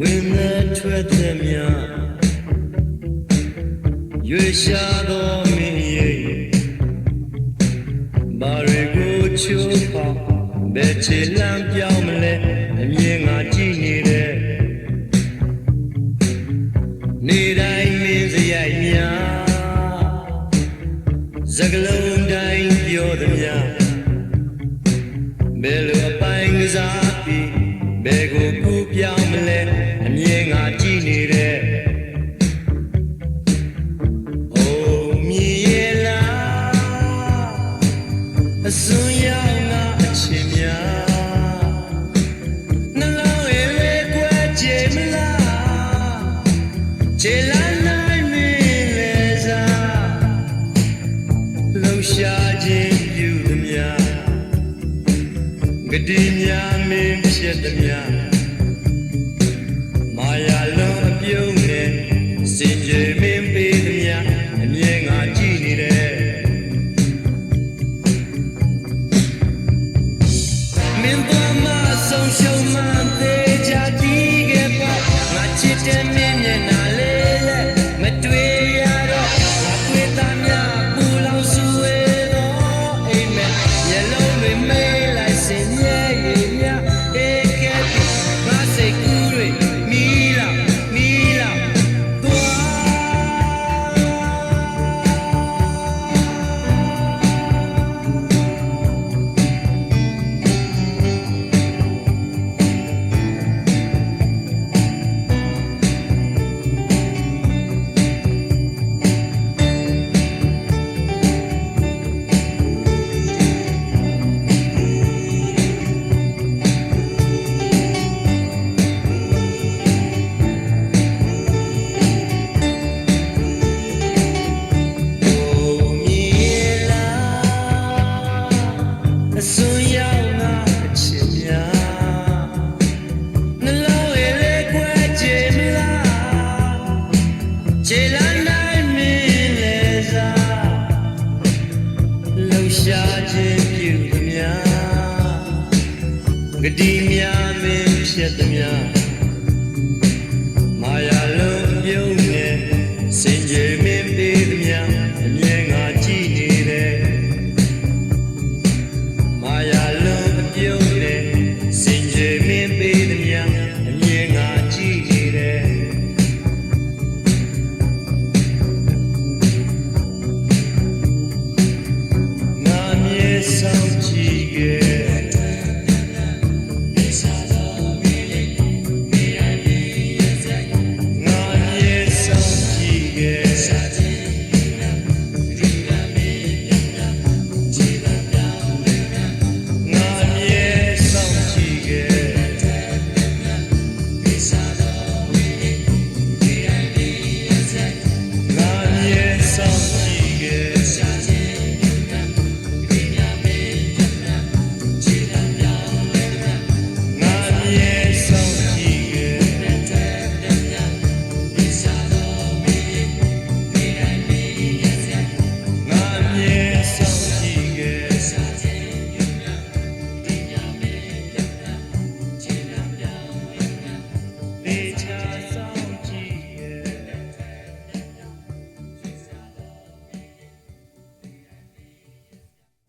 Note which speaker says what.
Speaker 1: ဝင်လက်ထွက်သည်များရွေရှာသောမင်းရဲ့ဘာတွေကိုချိုးဖောက်ဘယ်ချေလမ်းပြောင်းမလဲအမြင်ငါကြည့်နေတဲ့နေတိုင်းမင်းစရိုက်များစကလုံးတိုင်းပြောသည်များဘယ်လိုအပိုင်းကစားပြီးဘယ်ကို အစွန်းရောက်ငါအချင်များနှလုံးရဲ့လေကွယ်ကြည်မလားကြည်လာနိုင်မင်းလေစားလှူရှာခြင်းပြုသည်များဂတိများမင်းဖြစ်သည်များမာယာလုံးအပြုံး င်းတို့မဆုံးရှုံးမှသေးချာတီးခဲ့ပါငါချစ်တဲ့ တိမြာမင်းဖြစ်သည်များမာယာလုံးပြုံးနေစင်ကြယ် Esa